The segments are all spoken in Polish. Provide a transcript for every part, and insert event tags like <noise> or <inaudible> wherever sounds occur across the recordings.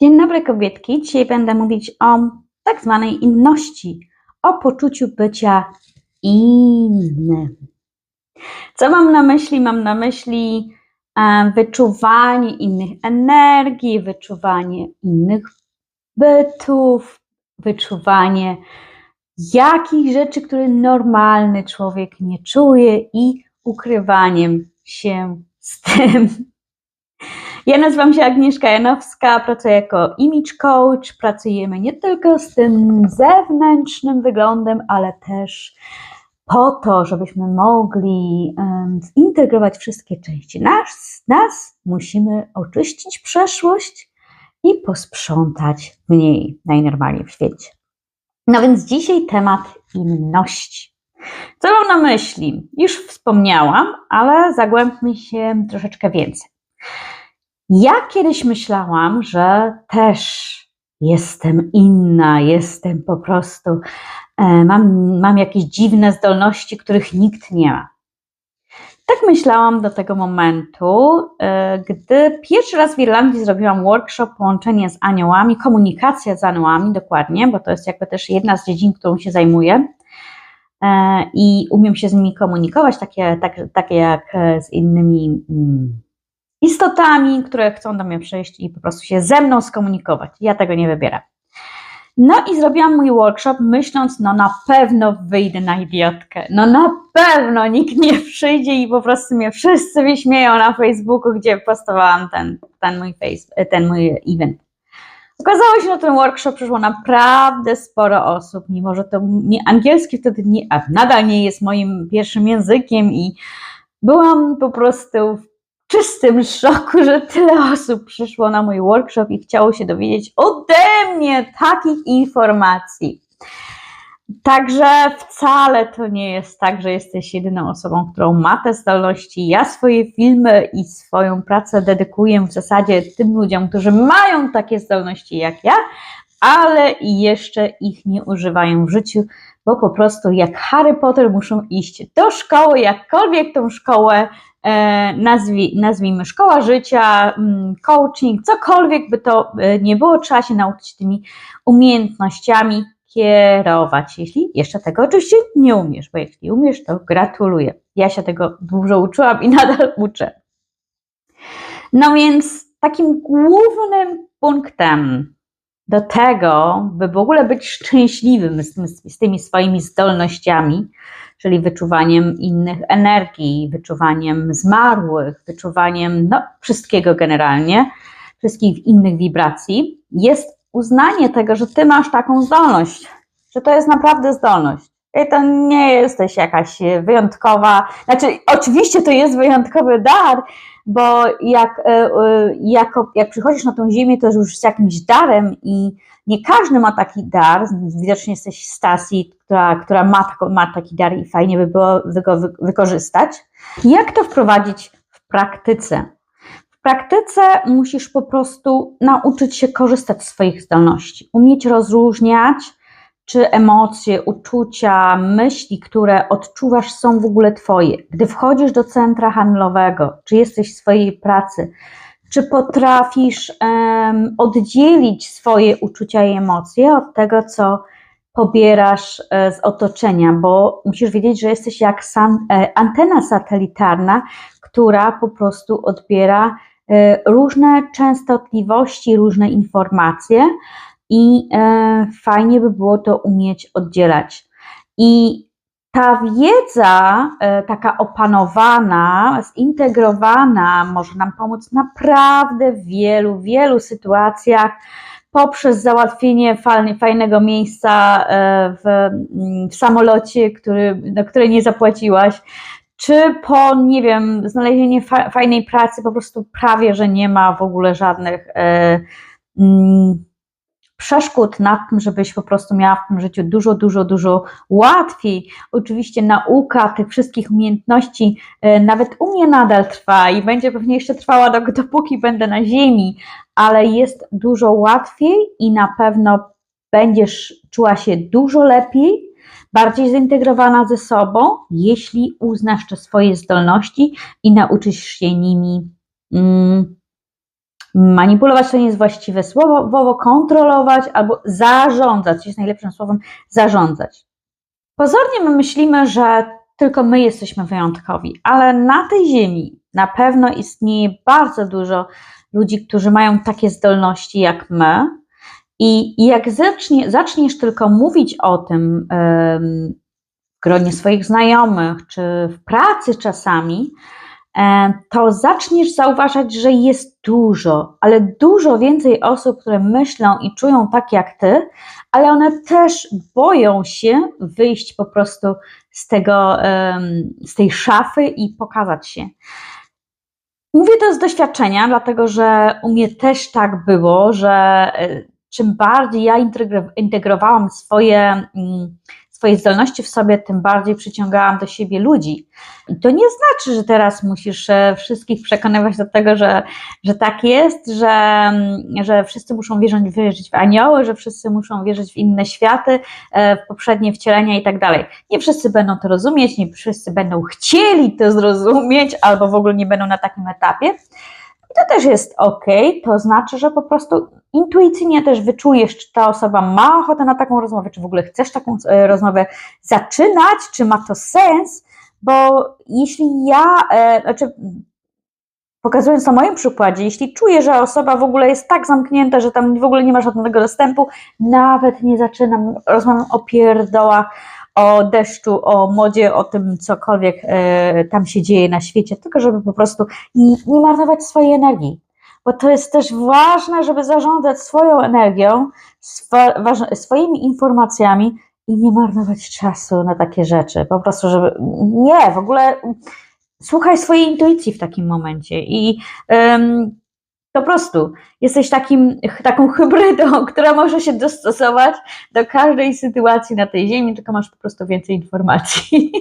Dzień dobry kobietki. Dzisiaj będę mówić o tak zwanej inności, o poczuciu bycia innym. Co mam na myśli? Mam na myśli e, wyczuwanie innych energii, wyczuwanie innych bytów, wyczuwanie jakich rzeczy, które normalny człowiek nie czuje i ukrywaniem się z tym. Ja nazywam się Agnieszka Janowska, pracuję jako image coach. Pracujemy nie tylko z tym zewnętrznym wyglądem, ale też po to, żebyśmy mogli zintegrować wszystkie części nas, nas, musimy oczyścić przeszłość i posprzątać w niej najnormalniej w świecie. No więc dzisiaj temat inności. Co mam na myśli? Już wspomniałam, ale zagłębmy się troszeczkę więcej. Ja kiedyś myślałam, że też jestem inna, jestem po prostu, e, mam, mam jakieś dziwne zdolności, których nikt nie ma. Tak myślałam do tego momentu, e, gdy pierwszy raz w Irlandii zrobiłam workshop połączenie z aniołami, komunikacja z aniołami dokładnie, bo to jest jakby też jedna z dziedzin, którą się zajmuję e, i umiem się z nimi komunikować, takie, tak, takie jak z innymi mm, istotami, które chcą do mnie przyjść i po prostu się ze mną skomunikować. Ja tego nie wybieram. No i zrobiłam mój workshop, myśląc, no na pewno wyjdę na idiotkę. No na pewno nikt nie przyjdzie i po prostu mnie wszyscy wyśmieją na Facebooku, gdzie postowałam ten, ten, mój, face, ten mój event. Okazało się, że ten workshop przyszło naprawdę sporo osób, mimo że to nie, angielski wtedy nie, a nadal nie jest moim pierwszym językiem i byłam po prostu w czystym szoku, że tyle osób przyszło na mój workshop i chciało się dowiedzieć ode mnie takich informacji. Także wcale to nie jest tak, że jesteś jedyną osobą, którą ma te zdolności. Ja swoje filmy i swoją pracę dedykuję w zasadzie tym ludziom, którzy mają takie zdolności jak ja, ale jeszcze ich nie używają w życiu, bo po prostu jak Harry Potter muszą iść do szkoły, jakkolwiek tą szkołę E, nazwij, nazwijmy szkoła życia, mm, coaching, cokolwiek by to e, nie było, trzeba się nauczyć tymi umiejętnościami kierować. Jeśli jeszcze tego oczywiście nie umiesz, bo jeśli umiesz, to gratuluję. Ja się tego dużo uczyłam i <laughs> nadal uczę. No więc takim głównym punktem do tego, by w ogóle być szczęśliwym z, z tymi swoimi zdolnościami, czyli wyczuwaniem innych energii, wyczuwaniem zmarłych, wyczuwaniem no, wszystkiego generalnie, wszystkich innych wibracji, jest uznanie tego, że ty masz taką zdolność, że to jest naprawdę zdolność. I to nie jesteś jakaś wyjątkowa, znaczy oczywiście to jest wyjątkowy dar, bo jak, e, e, jako, jak przychodzisz na tą ziemię, to już z jakimś darem i nie każdy ma taki dar, widocznie jesteś Stasi, która, która ma, ma taki dar i fajnie by było go wykorzystać. Jak to wprowadzić w praktyce? W praktyce musisz po prostu nauczyć się korzystać z swoich zdolności, umieć rozróżniać, czy emocje, uczucia, myśli, które odczuwasz, są w ogóle Twoje. Gdy wchodzisz do centra handlowego, czy jesteś w swojej pracy, czy potrafisz um, oddzielić swoje uczucia i emocje od tego, co pobierasz e, z otoczenia, bo musisz wiedzieć, że jesteś jak san, e, antena satelitarna, która po prostu odbiera e, różne częstotliwości, różne informacje i fajnie by było to umieć oddzielać. I ta wiedza, e, taka opanowana, zintegrowana, może nam pomóc naprawdę w wielu, wielu sytuacjach poprzez załatwienie fajnego miejsca e, w, mm, w samolocie, który, na które nie zapłaciłaś, czy po, nie wiem, znalezienie fajnej pracy, po prostu prawie, że nie ma w ogóle żadnych. E, mm, przeszkód nad tym, żebyś po prostu miała w tym życiu dużo, dużo, dużo łatwiej. Oczywiście nauka tych wszystkich umiejętności e, nawet u mnie nadal trwa i będzie pewnie jeszcze trwała dopóki będę na ziemi, ale jest dużo łatwiej i na pewno będziesz czuła się dużo lepiej, bardziej zintegrowana ze sobą, jeśli uznasz te swoje zdolności i nauczysz się nimi mm, Manipulować to nie jest właściwe słowo, kontrolować albo zarządzać, jest najlepszym słowem zarządzać. Pozornie my myślimy, że tylko my jesteśmy wyjątkowi, ale na tej ziemi na pewno istnieje bardzo dużo ludzi, którzy mają takie zdolności jak my. I jak zacznie, zaczniesz tylko mówić o tym w gronie swoich znajomych, czy w pracy czasami, to zaczniesz zauważać, że jest dużo, ale dużo więcej osób, które myślą i czują tak jak ty, ale one też boją się wyjść po prostu z, tego, z tej szafy i pokazać się. Mówię to z doświadczenia, dlatego że u mnie też tak było, że e, czym bardziej ja integro- integrowałam swoje, mm, swoje zdolności w sobie, tym bardziej przyciągałam do siebie ludzi. I to nie znaczy, że teraz musisz e, wszystkich przekonywać do tego, że, że tak jest, że, mm, że wszyscy muszą wierzyć, wierzyć w anioły, że wszyscy muszą wierzyć w inne światy, e, w poprzednie wcielenia i tak dalej. Nie wszyscy będą to rozumieć, nie wszyscy będą chcieli to zrozumieć, albo w ogóle nie będą na takim etapie. I to też jest ok, to znaczy, że po prostu intuicyjnie też wyczujesz, czy ta osoba ma ochotę na taką rozmowę, czy w ogóle chcesz taką e, rozmowę zaczynać, czy ma to sens, bo jeśli ja, e, znaczy pokazując na moim przykładzie, jeśli czuję, że osoba w ogóle jest tak zamknięta, że tam w ogóle nie ma żadnego dostępu, nawet nie zaczynam, rozmawiam o pierdołach, o deszczu, o modzie, o tym cokolwiek e, tam się dzieje na świecie, tylko żeby po prostu nie, nie marnować swojej energii. Bo to jest też ważne, żeby zarządzać swoją energią, swoimi informacjami i nie marnować czasu na takie rzeczy. Po prostu, żeby. Nie, w ogóle słuchaj swojej intuicji w takim momencie i po prostu jesteś takim, taką hybrydą, <laughs> która może się dostosować do każdej sytuacji na tej ziemi, tylko masz po prostu więcej informacji. <laughs>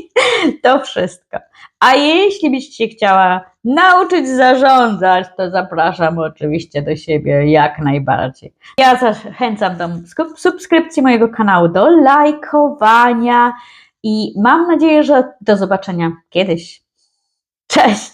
To wszystko. A jeśli byś się chciała nauczyć zarządzać, to zapraszam oczywiście do siebie jak najbardziej. Ja zachęcam do subskrypcji mojego kanału, do lajkowania i mam nadzieję, że do zobaczenia kiedyś. Cześć!